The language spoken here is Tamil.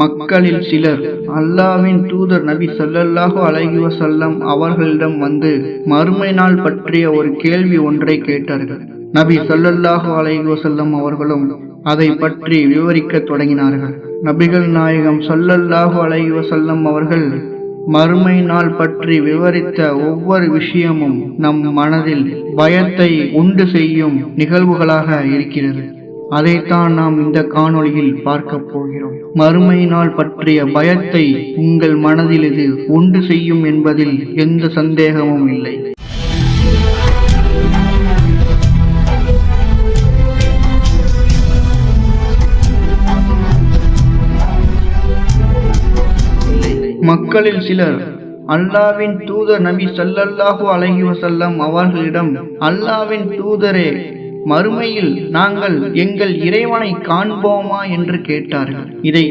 மக்களில் சிலர் அல்லாவின் தூதர் நபி ஸல்லல்லாஹு அலஹி வசல்லம் அவர்களிடம் வந்து மறுமை நாள் பற்றிய ஒரு கேள்வி ஒன்றை கேட்டார்கள். நபி ஸல்லல்லாஹு அலஹி வசல்லம் அவர்களும் அதை பற்றி விவரிக்கத் தொடங்கினார்கள். நபிகள் நாயகம் ஸல்லல்லாஹு அலஹி வசல்லம் அவர்கள் மறுமை நாள் பற்றி விவரித்த ஒவ்வொரு விஷயமும் நம் மனதில் பயத்தை உண்டு செய்யும் நிகழ்வுகளாக இருக்கிறது. அதைத்தான் நாம் இந்த காணொளியில் பார்க்க போகிறோம். மறுமை நாள் பற்றிய பயத்தை உங்கள் மனதில் இது உண்டு செய்யும் என்பதில் எந்த சந்தேகமும் இல்லை. மக்களில் சிலர் அல்லாவின் தூதர் நபி சல்லல்லாஹு அலைஹி வசல்லம் அவர்களிடம் அல்லாவின் தூதரே மறுமையில் நாங்கள் எங்கள் இறைவனை காண்போமா என்று கேட்டார்கள். இதை